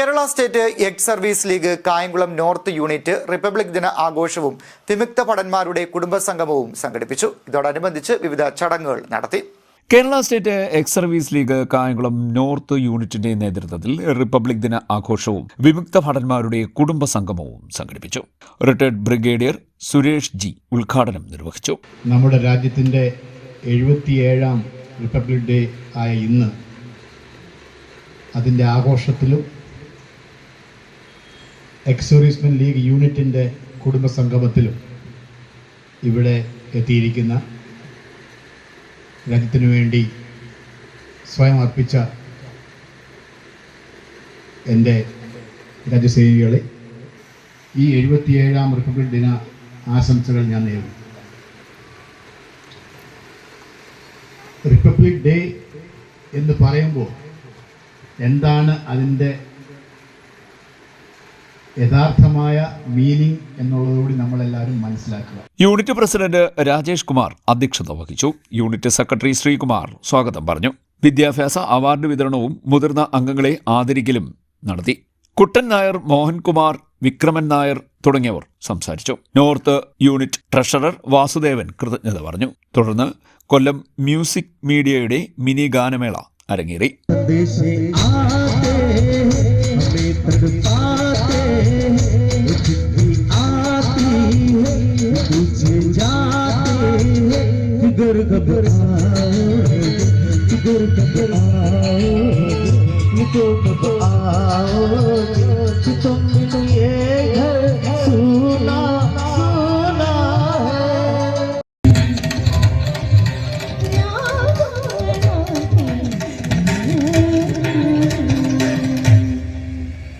Kerala state ex service league Kayamkulam north unit republic ദിന ആഘോഷവും വിമുക്ത ഭടന്മാരുടെ കുടുംബസംഗമവും സംഘടിപ്പിച്ചു. ഇതോടനുബന്ധിച്ച് വിവിധ ചടങ്ങുകൾ നടത്തി. Kerala state ex service league Kayamkulam north യൂണിറ്റിന്റെ നേതൃത്വത്തിൽ റിപ്പബ്ലിക് ദിന ആഘോഷവും വിമുക്ത ഭടന്മാരുടെ കുടുംബ സംഗമവും സംഘടിപ്പിച്ചു. റിട്ടയർഡ് ബ്രിഗേഡിയർ സുരേഷ് ജി ഉദ്ഘാടനം നിർവഹിച്ചു. നമ്മുടെ രാജ്യത്തിന്റെ എഴുപത്തിയേഴാം റിപ്പബ്ലിക് ഡേ ആയ ഇന്ന് അതിന്റെ ആഘോഷത്തിലും എക്സോറിസ്മെൻ ലീഗ് യൂണിറ്റിന്റെ കുടുംബസംഗമത്തിലും ഇവിടെ എത്തിയിരിക്കുന്ന രാജ്യത്തിനു വേണ്ടി സ്വയം അർപ്പിച്ച എന്റെ രാജ്യസേനികളെ ഈ എഴുപത്തിയേഴാം റിപ്പബ്ലിക് ദിന ആശംസകൾ ഞാൻ നേരുന്നു. റിപ്പബ്ലിക് ഡേ എന്ന് പറയുമ്പോൾ എന്താണ് അതിന്റെ യഥാർത്ഥമായ മീനിങ് എന്നുള്ളതുകൂടി നമ്മളെല്ലാവരും മനസ്സിലാക്കുക. യൂണിറ്റ് പ്രസിഡന്റ് രാജേഷ് കുമാർ അധ്യക്ഷത വഹിച്ചു. യൂണിറ്റ് സെക്രട്ടറി ശ്രീകുമാർ സ്വാഗതം പറഞ്ഞു. വിദ്യാഭ്യാസ അവാർഡ് വിതരണവും മുതിർന്ന അംഗങ്ങളെ ആദരിക്കലും നടത്തി. കുട്ടൻ നായർ മോഹൻകുമാർ വിക്രമൻ നായർ തുടങ്ങിയവർ സംസാരിച്ചു. നോർത്ത് യൂണിറ്റ് ട്രഷറർ വാസുദേവൻ കൃതജ്ഞത പറഞ്ഞു. തുടർന്ന് കൊല്ലം മ്യൂസിക് മീഡിയയുടെ മിനി ഗാനമേള അരങ്ങേറി. किधर घबराओ किधर घबराओ तो कब आओ तुम ये घर सुना सुना है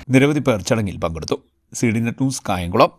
നിരവധി പേർ ചടങ്ങിൽ പങ്കെടുത്തു C D net news Kayamkulam